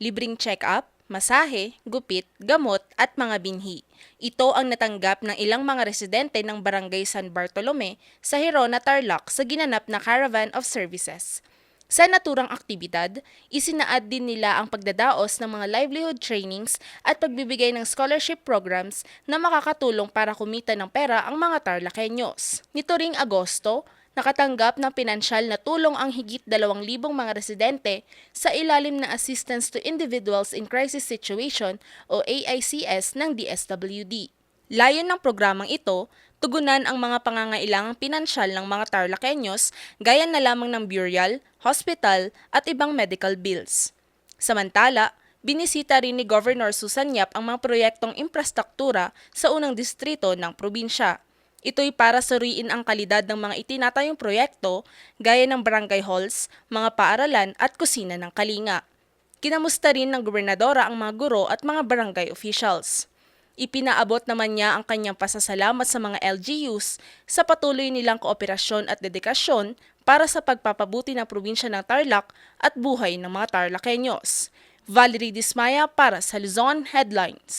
libreng check-up, masahe, gupit, gamot at mga binhi. Ito ang natanggap ng ilang mga residente ng Barangay San Bartolome sa Hirona, Tarlac sa ginanap na Caravan of Services. Sa naturang aktibidad, isinaad din nila ang pagdadaos ng mga livelihood trainings at pagbibigay ng scholarship programs na makakatulong para kumita ng pera ang mga Tarlakenyos. Nito ring Agosto, nakatanggap ng pinansyal na tulong ang higit 2,000 mga residente sa ilalim ng Assistance to Individuals in Crisis Situation o AICS ng DSWD. Layon ng programang ito, tugunan ang mga pangangailangang pinansyal ng mga Tarlakenyos gaya na lamang ng burial, hospital at ibang medical bills. Samantala, binisita rin ni Governor Susan Yap ang mga proyektong infrastruktura sa unang distrito ng probinsya. Ito'y para suriin ang kalidad ng mga itinatayong proyekto gaya ng barangay halls, mga paaralan at kusina ng kalinga. Kinamusta rin ng gobernadora ang mga guro at mga barangay officials. Ipinaabot naman niya ang kanyang pasasalamat sa mga LGUs sa patuloy nilang kooperasyon at dedikasyon para sa pagpapabuti ng probinsya ng Tarlac at buhay ng mga Tarlakenyos. Valerie Dismaya para sa Luzon Headlines.